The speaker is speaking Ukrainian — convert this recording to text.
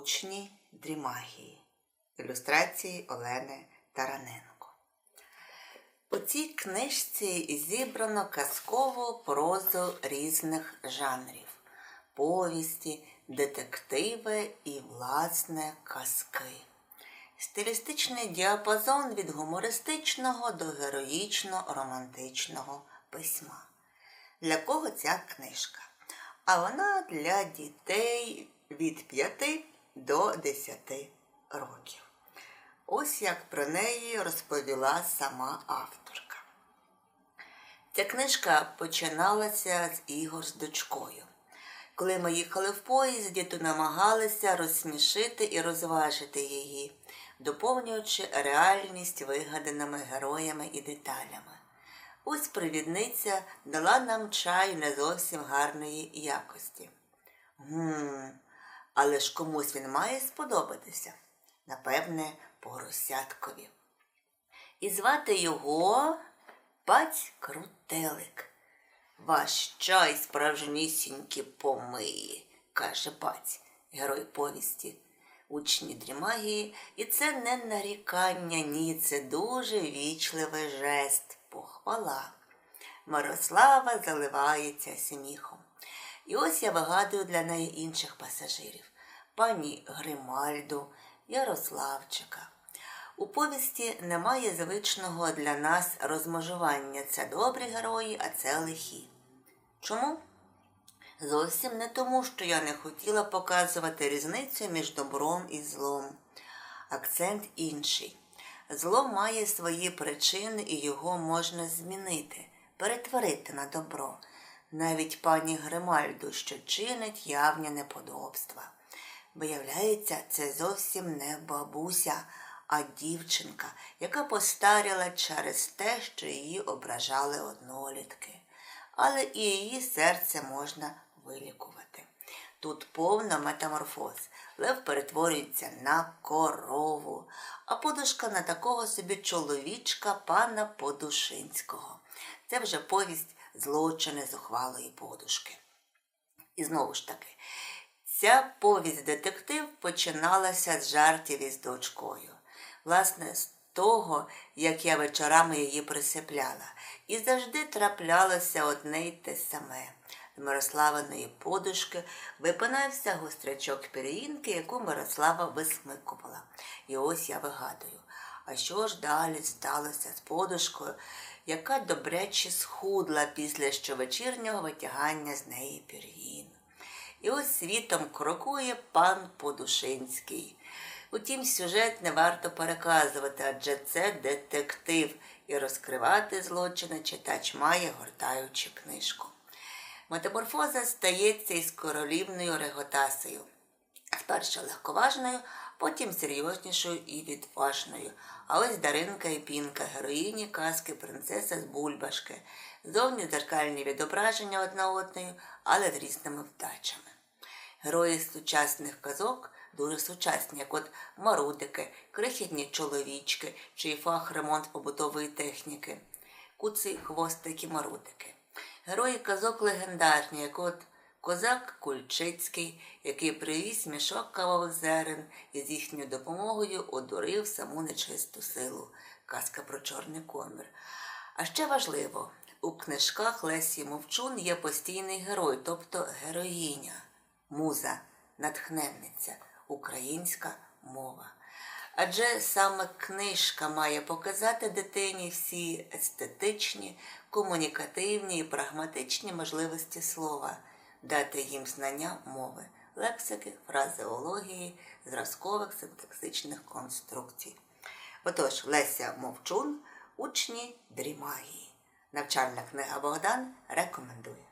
Учні дрімагії. Ілюстрації Олени Тараненко. У цій книжці зібрано казкову прозу різних жанрів повісті, детективи і, власне, казки. Стилістичний діапазон від гумористичного до героїчно-романтичного письма. Для кого ця книжка? А вона для дітей від 5 до 10 років. Ось як про неї розповіла сама авторка. Ця книжка починалася з ігор з дочкою. Коли ми їхали в поїзді, то намагалися розсмішити і розважити її, доповнюючи реальність вигаданими героями і деталями. Ось провідниця дала нам чай не зовсім гарної якості. Гм, але ж комусь він має сподобатися, напевне, поросяткові. І звати його Паць Крутелик. Ваш чай справжнісінькі помиє, каже баць, герой повісті, учні дрімагії, і це не нарікання, ні, це дуже вічливий жест, похвала. Мирослава заливається сміхом. І ось я вигадую для неї інших пасажирів пані Гримальду, Ярославчика. У повісті немає звичного для нас розмежування. Це добрі герої, а це лихі. Чому? Зовсім не тому, що я не хотіла показувати різницю між добром і злом. Акцент інший. Зло має свої причини і його можна змінити, перетворити на добро. Навіть пані Гримальду, що чинить явні неподобства. Виявляється, це зовсім не бабуся, а дівчинка, яка постаріла через те, що її ображали однолітки. Але і її серце можна вилікувати. Тут повна метаморфоз. Лев перетворюється на корову, а подушка на такого собі чоловічка пана Подушинського. Це вже повість злочини зухвалої подушки. І знову ж таки, ця повість детектив починалася з жартів із дочкою. Власне, з того, як я вечорами її присипляла, і завжди траплялося одне й те саме. Мирославиної подушки випинався гострячок пір'їнки, яку Мирослава висмикувала. І ось я вигадую. А що ж далі сталося з подушкою, яка добряче схудла після щовечірнього витягання з неї пір'їн? І ось світом крокує пан Подушинський. Утім, сюжет не варто переказувати, адже це детектив, і розкривати злочини читач має, гортаючи книжку. Метаморфоза стається із королівною реготасею, спершу легковажною, потім серйознішою і відважною. А ось Даринка і Пінка, героїні казки принцеса з Бульбашки, зовні дзеркальні відображення одна одної, але з різними вдачами. Герої сучасних казок дуже сучасні, як от марудики, крихітні чоловічки, чий фах ремонт побутової техніки, куці, хвостики, марудики. Герої казок легендарні, як от козак Кульчицький, який привіз мішок кавових зерен і з їхньою допомогою одурив саму нечисту силу. Казка про чорний комір. А ще важливо, у книжках Лесі Мовчун є постійний герой, тобто героїня, муза, натхненниця, українська мова. Адже саме книжка має показати дитині всі естетичні, комунікативні і прагматичні можливості слова, дати їм знання мови, лексики, фразеології, зразкових синтаксичних конструкцій. Отож, Леся Мовчун, учні дрімагії. Навчальна книга Богдан рекомендує.